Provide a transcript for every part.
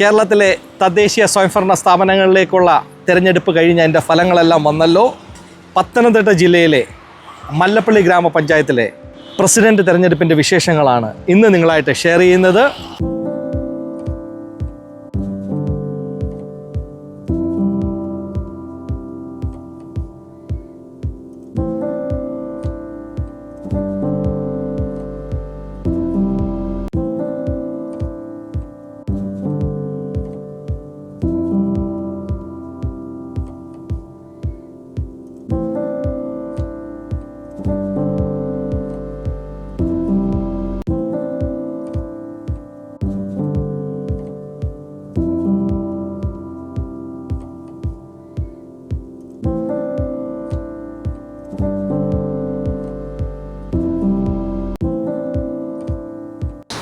കേരളത്തിലെ തദ്ദേശീയ സ്വയംഭരണ സ്ഥാപനങ്ങളിലേക്കുള്ള തിരഞ്ഞെടുപ്പ് കഴിഞ്ഞ അതിന്റെ ഫലങ്ങളെല്ലാം വന്നല്ലോ. പത്തനംതിട്ട ജില്ലയിലെ മല്ലപ്പള്ളി ഗ്രാമപഞ്ചായത്തിലെ പ്രസിഡന്റ് തിരഞ്ഞെടുപ്പിന്റെ വിശേഷങ്ങളാണ് ഇന്ന് നിങ്ങളായിട്ട് ഷെയർ ചെയ്യുന്നത്.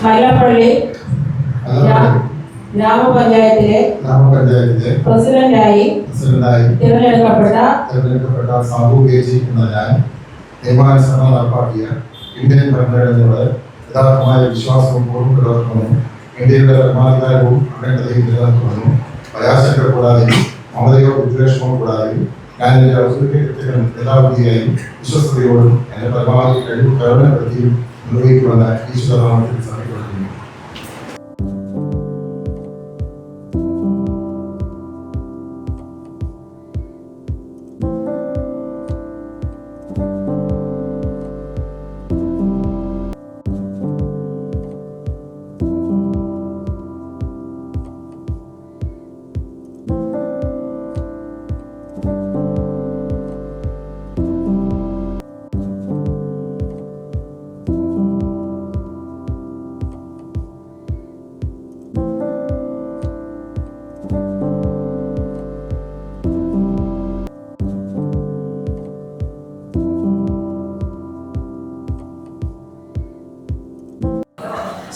മല്ലപ്പള്ളി ഗ്രാ- ഗ്രാമപഞ്ചായത്തിലെ ഗ്രാമപഞ്ചായത്തിലെ പ്രസിഡന്റായി പ്രസിഡന്റായി തിരഞ്ഞെടുക്കപ്പെട്ട തിരഞ്ഞെടുക്കപ്പെട്ട സാബു എന്ന ഞാൻ നിയമാനുസരണം നടപ്പാക്കിയ ഇന്ത്യൻ ഭരണഘടനയോട് യഥാർത്ഥമായ വിശ്വാസവും പൂർവപ്പെടുത്തുമെന്നും ഇന്ത്യയുടെ പരമാധികാരവും അഖണ്ഡതയും നിലനിർത്തുമെന്നും പ്രയാസങ്ങൾ കൂടാതെയും മമതയോ വിദ്വേഷമോ കൂടാതെയും ഞാൻ എന്റെ ഔദ്യോഗിക കൃത്യങ്ങൾ യഥാവിധിയായും വിശ്വസ്തയോടും എന്റെ പരമാവധി കഴിവ് കരുണപ്പെടുത്തിയും നിർവഹിക്കുമെന്ന് ഈശ്വരനാമത്തിൽ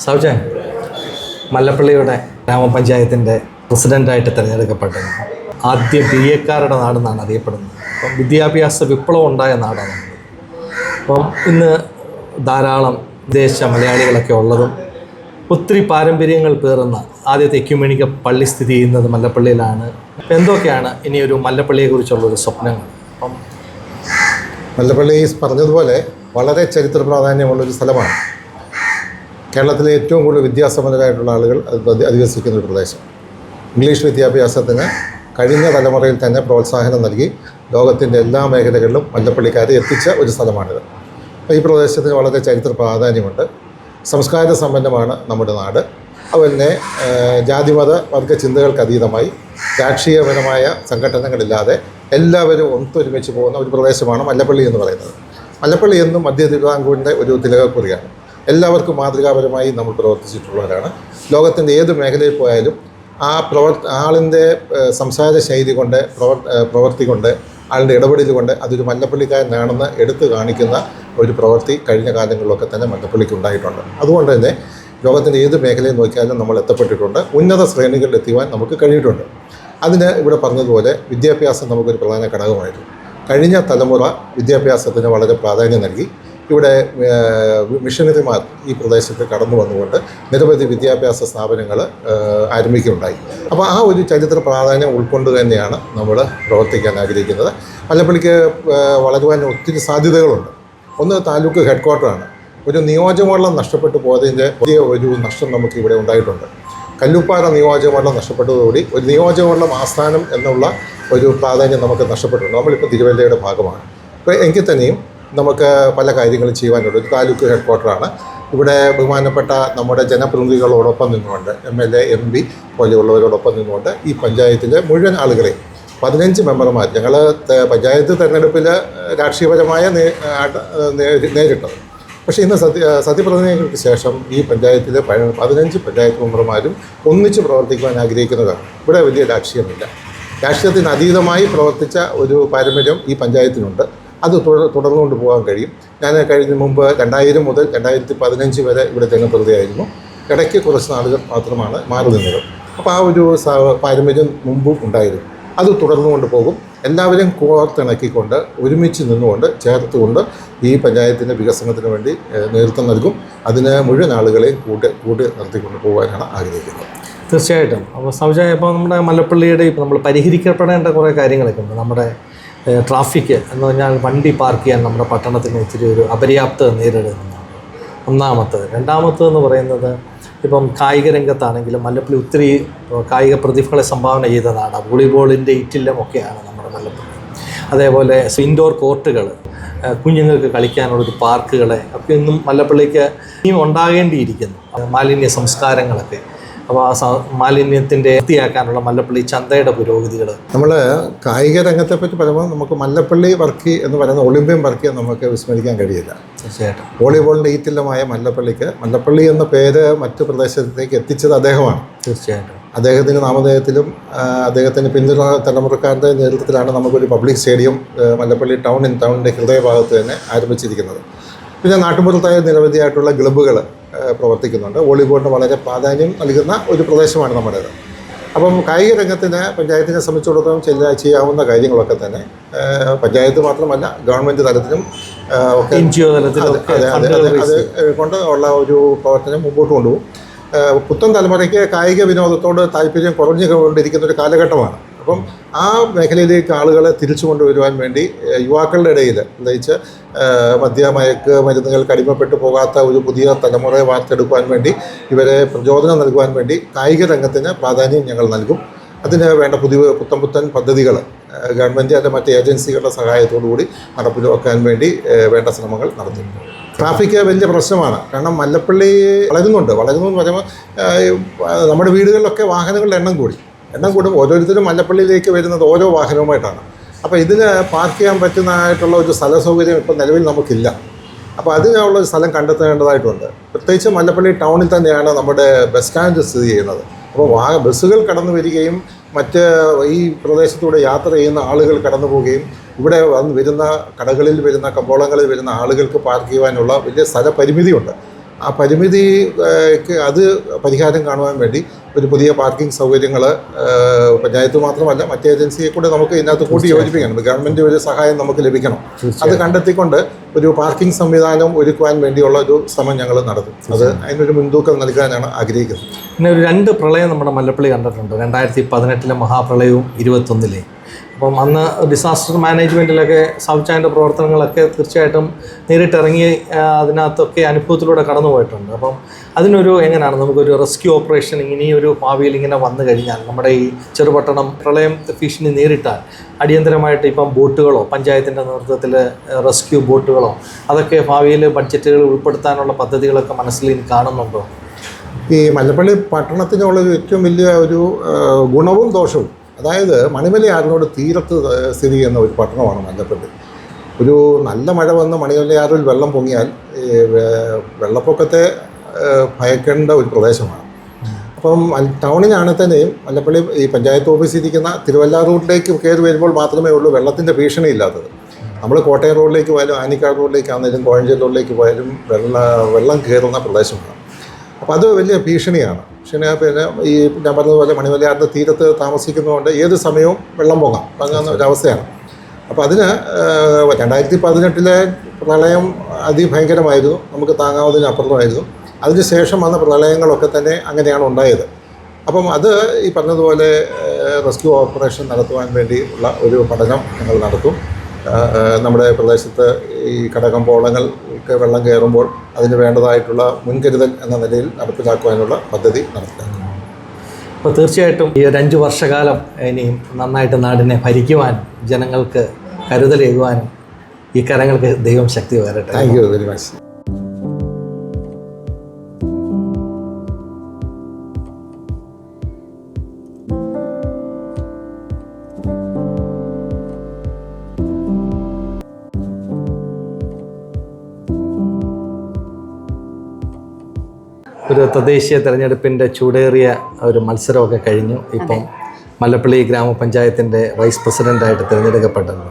സൗജൻ മല്ലപ്പള്ളിയുടെ ഗ്രാമപഞ്ചായത്തിന്റെ പ്രസിഡന്റായിട്ട് തിരഞ്ഞെടുക്കപ്പെട്ടത് ആദ്യ ബി എക്കാരുടെ നാടെന്നാണ് അറിയപ്പെടുന്നത്. അപ്പം വിദ്യാഭ്യാസ വിപ്ലവം ഉണ്ടായ നാടാണ്. അപ്പം ഇന്ന് ധാരാളം വിദേശ മലയാളികളൊക്കെ ഉള്ളതും ഒത്തിരി പാരമ്പര്യങ്ങൾ പേറുന്ന ആദ്യത്തെ എക്യുമെനിക്ക പള്ളി സ്ഥിതി ചെയ്യുന്നത് മല്ലപ്പള്ളിയിലാണ്. എന്തൊക്കെയാണ് ഇനി ഒരു മല്ലപ്പള്ളിയെക്കുറിച്ചുള്ളൊരു സ്വപ്നങ്ങൾ? അപ്പം മല്ലപ്പള്ളി പറഞ്ഞതുപോലെ വളരെ ചരിത്ര പ്രാധാന്യമുള്ളൊരു സ്ഥലമാണ്. കേരളത്തിലെ ഏറ്റവും കൂടുതൽ വിദ്യാസമ്പന്നരായിട്ടുള്ള ആളുകൾ അധിവസിക്കുന്ന ഒരു പ്രദേശം. ഇംഗ്ലീഷ് വിദ്യാഭ്യാസത്തിന് കഴിഞ്ഞ തലമുറയിൽ തന്നെ പ്രോത്സാഹനം നൽകി ലോകത്തിന്റെ എല്ലാ മേഖലകളിലും മല്ലപ്പള്ളിക്കാരെ എത്തിച്ച ഒരു സ്ഥലമാണിത്. ഈ പ്രദേശത്തിന് വളരെ ചരിത്ര പ്രാധാന്യമുണ്ട്. സംസ്കാര സമ്പന്നമാണ് നമ്മുടെ നാട്. അതുപോലെ തന്നെ ജാതിമത വർഗ ചിന്തകൾക്ക് അതീതമായി രാഷ്ട്രീയപരമായ സംഘടനകളില്ലാതെ എല്ലാവരും ഒത്തൊരുമിച്ച് പോകുന്ന ഒരു പ്രദേശമാണ് മല്ലപ്പള്ളി എന്ന് പറയുന്നത്. മല്ലപ്പള്ളി എന്നും മധ്യ തിരുവിതാംകൂറിന്റെ ഒരു തിലകക്കുറിയാണ്. എല്ലാവർക്കും മാതൃകാപരമായി നമ്മൾ പ്രവർത്തിച്ചിട്ടുള്ളവരാണ്. ലോകത്തിന്റെ ഏത് മേഖലയിൽ പോയാലും ആ പ്രവർ ആളിന്റെ സംസാര ശൈലി കൊണ്ട് പ്രവർ പ്രവൃത്തി കൊണ്ട് ആളുടെ ഇടപെടൽ കൊണ്ട് അതൊരു മല്ലപ്പള്ളിക്കാരനാണെന്ന് എടുത്തു കാണിക്കുന്ന ഒരു പ്രവൃത്തി കഴിഞ്ഞ കാലങ്ങളിലൊക്കെ തന്നെ മല്ലപ്പള്ളിക്ക് ഉണ്ടായിട്ടുണ്ട്. അതുകൊണ്ട് തന്നെ ലോകത്തിന്റെ ഏത് മേഖലയിൽ നോക്കിയാലും നമ്മൾ എത്തപ്പെട്ടിട്ടുണ്ട്. ഉന്നത ശ്രേണികളിൽ എത്തിക്കുവാൻ നമുക്ക് കഴിഞ്ഞിട്ടുണ്ട്. അതിന് ഇവിടെ പറഞ്ഞതുപോലെ വിദ്യാഭ്യാസം നമുക്കൊരു പ്രധാന ഘടകമായിരുന്നു. കഴിഞ്ഞ തലമുറ വിദ്യാഭ്യാസത്തിന് വളരെ പ്രാധാന്യം നൽകി. ഇവിടെ മിഷനറിമാർ ഈ പ്രദേശത്ത് കടന്നു വന്നുകൊണ്ട് നിരവധി വിദ്യാഭ്യാസ സ്ഥാപനങ്ങൾ ആരംഭിക്കുകയുണ്ടായി. അപ്പോൾ ആ ഒരു ചരിത്ര പ്രാധാന്യം ഉൾക്കൊണ്ട് തന്നെയാണ് നമ്മൾ പ്രവർത്തിക്കാൻ ആഗ്രഹിക്കുന്നത്. മല്ലപ്പള്ളിക്ക് വളരുവാൻ ഒത്തിരി സാധ്യതകളുണ്ട്. ഒന്ന് താലൂക്ക് ഹെഡ് ക്വാർട്ടറാണ് ഒരു നിയോജകമണ്ഡലം നഷ്ടപ്പെട്ടു പോയതിന്റെ വലിയ ഒരു നഷ്ടം നമുക്ക് ഇവിടെ ഉണ്ടായിട്ടുണ്ട്. കല്ലുപ്പാറ നിയോജകമണ്ഡലം നഷ്ടപ്പെട്ടതോടുകൂടി ഒരു നിയോജകമണ്ഡലം ആസ്ഥാനം എന്നുള്ള ഒരു പ്രാധാന്യം നമുക്ക് നഷ്ടപ്പെട്ടിട്ടുണ്ട്. നമ്മളിപ്പോൾ തിരുവല്ലയുടെ ഭാഗമാണ്. അപ്പോൾ എങ്കിൽ തന്നെയും നമുക്ക് പല കാര്യങ്ങളും ചെയ്യാനുണ്ട് ഒരു താലൂക്ക് ഹെഡ് ക്വാർട്ടറാണ് ഇവിടെ ബഹുമാനപ്പെട്ട നമ്മുടെ ജനപ്രതിനിധികളോടൊപ്പം നിന്നുകൊണ്ട് M L A M P പോലെയുള്ളവരോടൊപ്പം നിന്നുകൊണ്ട് ഈ പഞ്ചായത്തിലെ മുഴുവൻ ആളുകളെയും പതിനഞ്ച് മെമ്പർമാർ ഞങ്ങൾ പഞ്ചായത്ത് തെരഞ്ഞെടുപ്പിൽ രാഷ്ട്രീയപരമായ നേരിട്ടത്. പക്ഷേ ഇന്ന് സത്യ സത്യപ്രതിജ്ഞയ്ക്ക് ശേഷം ഈ പഞ്ചായത്തിലെ പതിനഞ്ച് പഞ്ചായത്ത് മെമ്പർമാരും ഒന്നിച്ച് പ്രവർത്തിക്കുവാൻ ആഗ്രഹിക്കുന്നതാണ്. ഇവിടെ വലിയ രാഷ്ട്രീയമില്ല. രാഷ്ട്രീയത്തിന് അതീതമായി പ്രവർത്തിച്ച ഒരു പാരമ്പര്യം ഈ പഞ്ചായത്തിനുണ്ട്. അത് തുടർ തുടർന്നുകൊണ്ട് പോകാൻ കഴിയും. ഞാൻ കഴിഞ്ഞ മുമ്പ് രണ്ടായിരം മുതൽ രണ്ടായിരത്തി പതിനഞ്ച് വരെ ഇവിടെ ജനപ്രതിയായിരുന്നു ഇടയ്ക്ക് കുറച്ച് നാളുകൾ മാത്രമാണ് മാറി നിന്നത്. അപ്പോൾ ആ ഒരു പാരമ്പര്യം മുമ്പും ഉണ്ടായിരുന്നു. അത് തുടർന്നുകൊണ്ട് പോകും. എല്ലാവരെയും കോർത്തിണക്കിക്കൊണ്ട് ഒരുമിച്ച് നിന്നുകൊണ്ട് ചേർത്തുകൊണ്ട് ഈ പഞ്ചായത്തിന്റെ വികസനത്തിന് വേണ്ടി നേതൃത്വം നൽകും. അതിന് മുഴുവൻ ആളുകളെയും കൂട്ടി കൂട്ടി നിർത്തിക്കൊണ്ട് പോകാനാണ് ആഗ്രഹിക്കുന്നത്. തീർച്ചയായിട്ടും. അപ്പോൾ സൗജ ഇപ്പോൾ നമ്മുടെ മലപ്പള്ളിയുടെ ഇപ്പോൾ നമ്മൾ പരിഹരിക്കപ്പെടേണ്ട കുറേ കാര്യങ്ങളൊക്കെ ഉണ്ട്. നമ്മുടെ ട്രാഫിക് എന്ന് പറഞ്ഞാൽ വണ്ടി പാർക്ക് ചെയ്യാൻ നമ്മുടെ പട്ടണത്തിന് ഇച്ചിരി ഒരു അപര്യാപ്തത നേരിടുന്നുണ്ട്. ഒന്നാമത്തത്. രണ്ടാമത്തതെന്ന് പറയുന്നത് ഇപ്പം കായിക രംഗത്താണെങ്കിലും മല്ലപ്പള്ളി ഒത്തിരി കായിക പ്രതിഭകളെ സംഭാവന ചെയ്തതാണ് വോളിബോളിന്റെ ഇറ്റില്ലമൊക്കെയാണ് നമ്മുടെ മല്ലപ്പള്ളി. അതേപോലെ ഇൻഡോർ കോർട്ടുകൾ കുഞ്ഞുങ്ങൾക്ക് കളിക്കാനുള്ളൊരു പാർക്കുകളെ ഒക്കെ ഇന്നും മല്ലപ്പള്ളിക്ക് ഇനിയും ഉണ്ടാകേണ്ടിയിരിക്കുന്നു. മാലിന്യ സംസ്കാരങ്ങളൊക്കെ. അപ്പോൾ ആ മാലിന്യത്തിന്റെ വൃത്തിയാക്കാനുള്ള മല്ലപ്പള്ളി ചന്തയുടെ പുരോഗതികൾ നമ്മൾ കായിക രംഗത്തെ പറ്റി പറയുമ്പോൾ നമുക്ക് മല്ലപ്പള്ളി വർക്കി എന്ന് പറയുന്ന ഒളിമ്പ്യൻ വർക്കിയെ നമുക്ക് വിസ്മരിക്കാൻ കഴിയില്ല. തീർച്ചയായിട്ടും. വോളിബോളിന്റെ ഈറ്റില്ലമായ മല്ലപ്പള്ളിക്ക് മല്ലപ്പള്ളി എന്ന പേര് മറ്റു പ്രദേശത്തേക്ക് എത്തിച്ചത് അദ്ദേഹമാണ്. തീർച്ചയായിട്ടും. അദ്ദേഹത്തിന്റെ നാമധേയത്തിലും അദ്ദേഹത്തിന്റെ അദ്ദേഹത്തിന് പിന്തുണ തലമുറക്കാരുടെ നേതൃത്വത്തിലാണ് നമുക്കൊരു public stadium Mallappally town in ടൗണിന്റെ ഹൃദയഭാഗത്ത് തന്നെ ആരംഭിച്ചിരിക്കുന്നത്. പിന്നെ നാട്ടുമ്പുറത്തായ നിരവധിയായിട്ടുള്ള ക്ലബ്ബുകൾ പ്രവർത്തിക്കുന്നുണ്ട്. വോളിബോളിന് വളരെ പ്രാധാന്യം നൽകുന്ന ഒരു പ്രദേശമാണ് നമ്മുടേത്. അപ്പം കായിക രംഗത്തിന് പഞ്ചായത്തിനെ സംബന്ധിച്ചിടത്തോളം ചില ചെയ്യാവുന്ന കാര്യങ്ങളൊക്കെ തന്നെ പഞ്ചായത്ത് മാത്രമല്ല ഗവൺമെന്റ് തലത്തിലും ഒക്കെ എൻ ജി ഒ അതെ തലത്തിലൊക്കെ അതെ കൊണ്ട് ഉള്ള ഒരു പ്രവർത്തനം മുമ്പോട്ട് കൊണ്ടുപോകും. പുത്തൻ തലമുറയ്ക്ക് കായിക വിനോദത്തോട് താല്പര്യം കുറഞ്ഞു കൊണ്ടിരിക്കുന്ന ഒരു കാലഘട്ടമാണ്. അപ്പം ആ മേഖലയിലേക്ക് ആളുകളെ തിരിച്ചു കൊണ്ടുവരുവാൻ വേണ്ടി യുവാക്കളുടെ ഇടയിൽ എന്താ വെച്ചാൽ മദ്യമയക്ക് മരുന്നുകൾക്ക് അടിമപ്പെട്ടു പോകാത്ത ഒരു പുതിയ തലമുറയെ വാർത്തെടുക്കുവാൻ വേണ്ടി ഇവരെ പ്രചോദനം നൽകുവാൻ വേണ്ടി കായിക രംഗത്തിന് പ്രാധാന്യം ഞങ്ങൾ നൽകും. അതിന് വേണ്ട പുതിയ പുത്തൻ പുത്തൻ പദ്ധതികൾ ഗവൺമെന്റ് അല്ലെ മറ്റ് ഏജൻസികളുടെ സഹായത്തോടു കൂടി നടപ്പിലാക്കാൻ വേണ്ടി വേണ്ട ശ്രമങ്ങൾ നടത്തുന്നു. ട്രാഫിക് വലിയ പ്രശ്നമാണ്. കാരണം മല്ലപ്പള്ളി വളരുന്നുണ്ട്. വളരുന്നു എന്ന് പറയുമ്പോൾ നമ്മുടെ വീടുകളിലൊക്കെ വാഹനങ്ങളുടെ എണ്ണം കൂടി. എണ്ണം കൂടും ഓരോരുത്തരും മല്ലപ്പള്ളിയിലേക്ക് വരുന്നത് ഓരോ വാഹനവുമായിട്ടാണ്. അപ്പോൾ ഇതിന് പാർക്ക് ചെയ്യാൻ പറ്റുന്നതായിട്ടുള്ള ഒരു സ്ഥല സൗകര്യം ഇപ്പോൾ നിലവിൽ നമുക്കില്ല. അപ്പോൾ അതിനുള്ള ഒരു സ്ഥലം കണ്ടെത്തേണ്ടതായിട്ടുണ്ട്. പ്രത്യേകിച്ച് മല്ലപ്പള്ളി ടൗണിൽ തന്നെയാണ് നമ്മുടെ ബസ് സ്റ്റാൻഡ് സ്ഥിതി ചെയ്യുന്നത്. അപ്പോൾ വാ ബസ്സുകൾ കടന്നു വരികയും മറ്റ് ഈ പ്രദേശത്തൂടെ യാത്ര ചെയ്യുന്ന ആളുകൾ കടന്നു പോവുകയും ഇവിടെ വന്ന് വരുന്ന കടകളിൽ വരുന്ന കമ്പോളങ്ങളിൽ വരുന്ന ആളുകൾക്ക് പാർക്ക് ചെയ്യുവാനുള്ള വലിയ സ്ഥല പരിമിതിയുണ്ട് ആ പരിമിതിക്ക് അത് പരിഹാരം കാണുവാൻ വേണ്ടി ഒരു പുതിയ പാർക്കിംഗ് സൗകര്യങ്ങൾ പഞ്ചായത്ത് മാത്രമല്ല മറ്റ് ഏജൻസിയെ കൂടെ നമുക്ക് ഇതിനകത്ത് കൂട്ടി യോജിപ്പിക്കണം. ഗവൺമെന്റ് ഒരു സഹായം നമുക്ക് ലഭിക്കണം. അത് കണ്ടെത്തിക്കൊണ്ട് ഒരു പാർക്കിംഗ് സംവിധാനം ഒരുക്കുവാൻ വേണ്ടിയുള്ള ഒരു ശ്രമം ഞങ്ങൾ നടത്തും. അത് അതിനൊരു മുൻതൂക്കം നൽകാനാണ് ആഗ്രഹിക്കുന്നത്. പിന്നെ ഒരു രണ്ട് പ്രളയം നമ്മുടെ മല്ലപ്പള്ളി കണ്ടിട്ടുണ്ട്. രണ്ടായിരത്തി പതിനെട്ടിലെ മഹാപ്രളയവും ഇരുപത്തൊന്നിലെ. അപ്പം അന്ന് ഡിസാസ്റ്റർ മാനേജ്മെന്റിലൊക്കെ സൗചാന്റെ പ്രവർത്തനങ്ങളൊക്കെ തീർച്ചയായിട്ടും നേരിട്ടിറങ്ങി അതിനകത്തൊക്കെ അനുഭവത്തിലൂടെ കടന്നു പോയിട്ടുണ്ട് അപ്പം അതിനൊരു എങ്ങനെയാണ്? നമുക്കൊരു റെസ്ക്യൂ ഓപ്പറേഷൻ ഇനി ഒരു ഭാവിയിൽ ഇങ്ങനെ വന്നു കഴിഞ്ഞാൽ നമ്മുടെ ഈ ചെറുപട്ടണം പ്രളയം ഭീഷണി നേരിട്ടാൽ അടിയന്തരമായിട്ട് ഇപ്പം ബോട്ടുകളോ പഞ്ചായത്തിന്റെ നേതൃത്വത്തിൽ റെസ്ക്യൂ ബോട്ടുകളോ അതൊക്കെ ഭാവിയിൽ ബഡ്ജറ്റുകൾ ഉൾപ്പെടുത്താനുള്ള പദ്ധതികളൊക്കെ മനസ്സിൽ ഇനി കാണുന്നുണ്ടോ? ഈ മല്ലപ്പള്ളി പട്ടണത്തിനുള്ളൊരു ഏറ്റവും വലിയ ഒരു ഗുണവും ദോഷവും അതായത് മണിമലയാറിനോട് തീരത്ത് സ്ഥിതി ചെയ്യുന്ന ഒരു പട്ടണമാണ് മല്ലപ്പള്ളി ഒരു നല്ല മഴ വന്ന് മണിമലയാറിൽ വെള്ളം പൊങ്ങിയാൽ വെള്ളപ്പൊക്കത്തെ ഭയക്കേണ്ട ഒരു പ്രദേശമാണ്. അപ്പം ടൗണിനാണെങ്കിൽ തന്നെയും മല്ലപ്പള്ളി ഈ പഞ്ചായത്ത് ഓഫീസ് ഇരിക്കുന്ന തിരുവല്ല റൂട്ടിലേക്ക് കയറി വരുമ്പോൾ മാത്രമേ ഉള്ളൂ വെള്ളത്തിന്റെ ഭീഷണി ഇല്ലാത്തത്. നമ്മൾ കോട്ടയം റോഡിലേക്ക് പോയാലും ആനിക്കാട് റോഡിലേക്കാണെങ്കിലും കോഴഞ്ചേരി റോഡിലേക്ക് പോയാലും വെള്ള വെള്ളം കയറുന്ന പ്രദേശമാണ്. അപ്പോൾ അത് വലിയ ഭീഷണിയാണ്. ഭീഷണി പിന്നെ ഈ ഞാൻ പറഞ്ഞതുപോലെ മണിമലയാറിന്റെ തീരത്ത് താമസിക്കുന്നതുകൊണ്ട് ഏത് സമയവും വെള്ളം പോകാം. അങ്ങനെയുള്ള ഒരവസ്ഥയാണ്. അപ്പോൾ അതിന് രണ്ടായിരത്തി പതിനെട്ടിലെ പ്രളയം അതിഭയങ്കരമായിരുന്നു. നമുക്ക് താങ്ങാവുന്നതിനപ്പുറമായിരുന്നു അതിനുശേഷം വന്ന പ്രളയങ്ങളൊക്കെ തന്നെ അങ്ങനെയാണ് ഉണ്ടായത്. അപ്പം അത് ഈ പറഞ്ഞതുപോലെ റെസ്ക്യൂ ഓപ്പറേഷൻ നടത്തുവാൻ വേണ്ടി ഉള്ള ഒരു പഠനം ഞങ്ങൾ നടത്തും. നമ്മുടെ പ്രദേശത്ത് ഈ ഘടകം ഒക്കെ വെള്ളം കയറുമ്പോൾ അതിന് വേണ്ടതായിട്ടുള്ള മുൻകരുതൽ എന്ന നിലയിൽ നടപ്പിലാക്കുവാനുള്ള പദ്ധതി നടപ്പിലാക്കും അപ്പോൾ തീർച്ചയായിട്ടും ഈ ഒരു അഞ്ച് വർഷകാലം ഇനിയും നന്നായിട്ട് നാടിനെ ഭരിക്കുവാനും ജനങ്ങൾക്ക് കരുതലേകുവാനും ഈ കരങ്ങൾക്ക് ദൈവം ശക്തി വരട്ടെ താങ്ക് യു വെരി മച്ച് തദ്ദേശീയ തെരഞ്ഞെടുപ്പിന്റെ ചൂടേറിയ ഒരു മത്സരമൊക്കെ കഴിഞ്ഞു. ഇപ്പം മല്ലപ്പള്ളി ഗ്രാമപഞ്ചായത്തിന്റെ വൈസ് പ്രസിഡന്റായിട്ട് തിരഞ്ഞെടുക്കപ്പെട്ടത്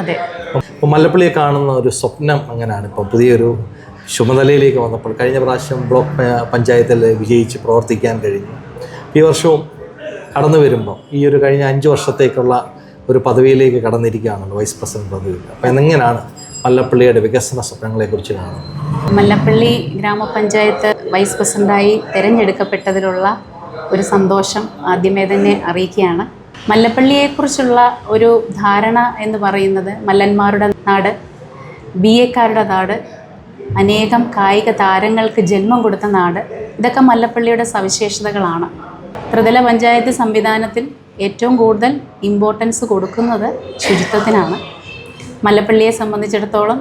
അതെ. അപ്പോൾ മല്ലപ്പള്ളിയെ കാണുന്ന ഒരു സ്വപ്നം അങ്ങനെയാണ് ഇപ്പോൾ പുതിയൊരു ചുമതലയിലേക്ക് വന്നപ്പോൾ കഴിഞ്ഞ പ്രാവശ്യം ബ്ലോക്ക് പഞ്ചായത്തിൽ വിജയിച്ച് പ്രവർത്തിക്കാൻ കഴിഞ്ഞു. ഈ വർഷവും കടന്നു വരുമ്പോൾ ഈ ഒരു കഴിഞ്ഞ അഞ്ച് വർഷത്തേക്കുള്ള ഒരു പദവിയിലേക്ക് കടന്നിരിക്കുകയാണല്ലോ വൈസ് പ്രസിഡന്റ് പദവി അപ്പോൾ എങ്ങനെയാണ് മല്ലപ്പള്ളിയുടെ വികസന സ്വപ്നങ്ങളെക്കുറിച്ച് കാണുന്നത്? മല്ലപ്പള്ളി ഗ്രാമപഞ്ചായത്ത് വൈസ് പ്രസിഡന്റായി തിരഞ്ഞെടുക്കപ്പെട്ടതിലുള്ള ഒരു സന്തോഷം ആദ്യമേ തന്നെ അറിയിക്കുകയാണ്. മല്ലപ്പള്ളിയെക്കുറിച്ചുള്ള ഒരു ധാരണ എന്ന് പറയുന്നത് മല്ലന്മാരുടെ നാട് ബി എക്കാരുടെ നാട് അനേകം കായിക താരങ്ങൾക്ക് ജന്മം കൊടുത്ത നാട്. ഇതൊക്കെ മല്ലപ്പള്ളിയുടെ സവിശേഷതകളാണ്. ത്രിതല പഞ്ചായത്ത് സംവിധാനത്തിൽ ഏറ്റവും കൂടുതൽ ഇമ്പോർട്ടൻസ് കൊടുക്കുന്നത് ശുചിത്വത്തിനാണ്. മല്ലപ്പള്ളിയെ സംബന്ധിച്ചിടത്തോളം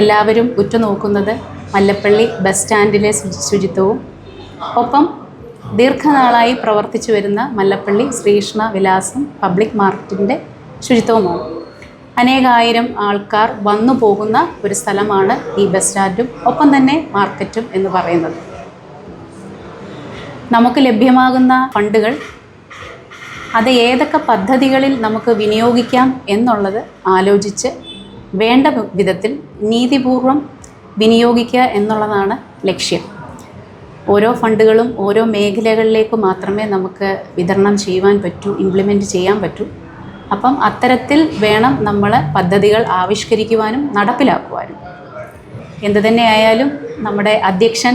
എല്ലാവരും ഉറ്റുനോക്കുന്നത് മല്ലപ്പള്ളി ബസ് സ്റ്റാൻഡിലെ ശുചിത്വവും. ഒപ്പം ദീർഘനാളായി പ്രവർത്തിച്ചു വരുന്ന മല്ലപ്പള്ളി ശ്രീകൃഷ്ണ വിലാസം പബ്ലിക് മാർക്കറ്റിന്റെ ശുചിത്വവുമാണ്. അനേകായിരം ആൾക്കാർ വന്നു പോകുന്ന ഒരു സ്ഥലമാണ് ഈ ബസ് സ്റ്റാൻഡും ഒപ്പം തന്നെ മാർക്കറ്റും എന്ന് പറയുന്നത്. നമുക്ക് ലഭ്യമാകുന്ന ഫണ്ടുകൾ അത് ഏതൊക്കെ പദ്ധതികളിൽ നമുക്ക് വിനിയോഗിക്കാം എന്നുള്ളത് ആലോചിച്ച് വേണ്ട വിധത്തിൽ നീതിപൂർവം വിനിയോഗിക്കുക എന്നുള്ളതാണ് ലക്ഷ്യം. ഓരോ ഫണ്ടുകളും ഓരോ മേഖലകളിലേക്ക് മാത്രമേ നമുക്ക് വിതരണം ചെയ്യുവാൻ പറ്റൂ ഇംപ്ലിമെന്റ് ചെയ്യാൻ പറ്റൂ. അപ്പം അത്തരത്തിൽ വേണം നമ്മൾ പദ്ധതികൾ ആവിഷ്കരിക്കുവാനും നടപ്പിലാക്കുവാനും. എന്തു തന്നെയായാലും നമ്മുടെ അധ്യക്ഷൻ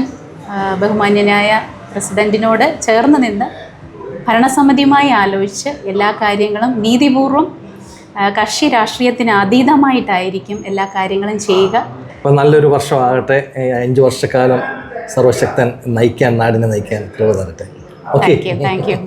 ബഹുമാന്യനായ പ്രസിഡന്റിനോട് ചേർന്ന് നിന്ന് ഭരണസമിതിയുമായി ആലോചിച്ച് എല്ലാ കാര്യങ്ങളും നീതിപൂർവം കക്ഷി രാഷ്ട്രീയത്തിന് അതീതമായിട്ടായിരിക്കും എല്ലാ കാര്യങ്ങളും ചെയ്യുക. അപ്പം നല്ലൊരു വർഷമാകട്ടെ. അഞ്ച് വർഷക്കാലം സർവശക്തൻ നയിക്കാൻ നാടിനെ നയിക്കാൻ കൃപ തരട്ടെ. Okay thank you